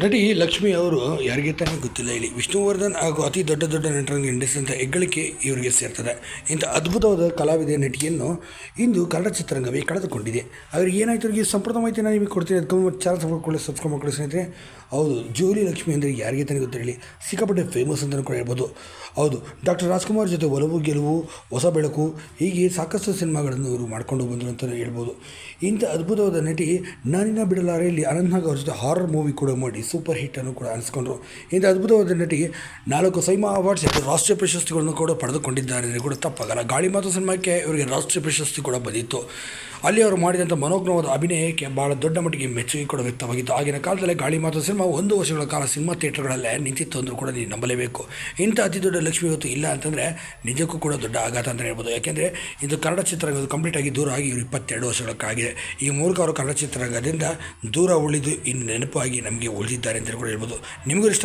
ನಟಿ ಲಕ್ಷ್ಮಿ ಅವರು ಯಾರಿಗೆ ತಾನೇ ಗೊತ್ತಿಲ್ಲ ಇಲ್ಲಿ. ವಿಷ್ಣುವರ್ಧನ್ ಹಾಗೂ ಅತಿ ದೊಡ್ಡ ದೊಡ್ಡ ನಟರನ್ನು ಎಂಡಿಸಿದಂಥ ಹೆಗ್ಗಳಿಕೆ ಇವರಿಗೆ ಸೇರ್ತದೆ. ಇಂಥ ಅದ್ಭುತವಾದ ಕಲಾವಿದೆ ನಟಿಯನ್ನು ಇಂದು ಕನ್ನಡ ಚಿತ್ರರಂಗವೇ ಕಳೆದುಕೊಂಡಿದೆ. ಅವ್ರಿಗೆ ಏನಾಯ್ತು? ಈ ಸಂಪೂರ್ಣ ಮಾಹಿತಿ ನಾನು ನಿಮಗೆ ಕೊಡ್ತೀನಿ. ಅದಕ್ಕೆ ಚಾನಲ್ ಸಪೋರ್ಟ್ ಸಬ್ಸ್ಕ್ರೈಬ್ ಮಾಡ್ಕೊಳ್ಳಿ ಸ್ನೇಹಿತರೆ. ಹೌದು, ಜೂಲಿ ಲಕ್ಷ್ಮಿ ಅಂದರೆ ಯಾರಿಗೆ ತಾನೇ ಗೊತ್ತಿರಲಿ ಸಿಕ್ಕಾಪಟ್ಟೆ ಫೇಮಸ್ ಅಂತಲೂ ಕೂಡ ಹೇಳ್ಬೋದು. ಹೌದು, ಡಾಕ್ಟರ್ ರಾಜ್ಕುಮಾರ್ ಜೊತೆ ಒಲವು, ಗೆಲುವು, ಹೊಸ ಬೆಳಕು, ಹೀಗೆ ಸಾಕಷ್ಟು ಸಿನಿಮಾಗಳನ್ನು ಇವರು ಮಾಡ್ಕೊಂಡು ಬಂದರು ಅಂತಲೇ ಹೇಳ್ಬೋದು. ಇಂಥ ಅದ್ಭುತವಾದ ನಟಿ ನಾನಿನ ಬಿಡಲಾರೆಯಲ್ಲಿ ಅನಂತನಾಗ್ ಅವ್ರ ಜೊತೆ ಹಾರರ್ ಮೂವಿ ಕೂಡ ಮಾಡಿ ಸೂಪರ್ ಹಿಟ್ ಅನ್ನು ಕೂಡ ಅನಿಸ್ಕೊಂಡ್ರು. ಇಂಥ ಅದ್ಭುತವಾದ ನಟಿ ನಾಲ್ಕು ಸೈಮಾ ಅವಾರ್ಡ್ಸ್ ಮತ್ತು ರಾಷ್ಟ್ರೀಯ ಪ್ರಶಸ್ತಿಗಳನ್ನು ಕೂಡ ಪಡೆದುಕೊಂಡಿದ್ದಾರೆ. ಕೂಡ ತಪ್ಪಾಗಲ್ಲ. ಗಾಳಿ ಮಾತು ಸಿನಿಮಾಕ್ಕೆ ಇವರಿಗೆ ರಾಷ್ಟ್ರೀಯ ಪ್ರಶಸ್ತಿ ಕೂಡ ಬಂದಿತ್ತು. ಅಲ್ಲಿ ಅವರು ಮಾಡಿದಂಥ ಮನೋಜ್ಞವಾದ ಅಭಿನಯಕ್ಕೆ ಭಾಳ ದೊಡ್ಡ ಮಟ್ಟಿಗೆ ಮೆಚ್ಚುಗೆ ಕೂಡ ವ್ಯಕ್ತವಾಗಿತ್ತು. ಆಗಿನ ಕಾಲದಲ್ಲಿ ಗಾಳಿ ಮಾತು ಸಿನಿಮಾ, ಒಂದು ವರ್ಷಗಳ ಕಾಲ ಸಿನಿಮಾ ಥಿಯೇಟರ್ಗಳಲ್ಲೇ ನಿಂತಿತ್ತು ಅಂದರೂ ಕೂಡ ನೀವು ನಂಬಲೇಬೇಕು. ಇಂಥ ಅತಿ ದೊಡ್ಡ ಲಕ್ಷ್ಮಿ ಇವತ್ತು ಇಲ್ಲ ಅಂತಂದರೆ ನಿಜಕ್ಕೂ ಕೂಡ ದೊಡ್ಡ ಆಘಾತ ಅಂತ ಹೇಳ್ಬೋದು. ಯಾಕೆಂದರೆ ಇದು ಕನ್ನಡ ಚಿತ್ರರಂಗದ ಕಂಪ್ಲೀಟ್ ಆಗಿ ದೂರ ಆಗಿ ಇವರು ಇಪ್ಪತ್ತೆರಡು ವರ್ಷಗಳಕ್ಕಾಗಿದೆ. ಈ ಮೂಲಕ ಅವರು ಕನ್ನಡ ಚಿತ್ರರಂಗದಿಂದ ದೂರ ಉಳಿದು ಇನ್ನು ನೆನಪಾಗಿ ನಮಗೆ ಉಳಿದಿದ್ದಾರೆ ಅಂತ ಕೂಡ ಹೇಳ್ಬೋದು. ನಿಮಗೂ ಇಷ್ಟ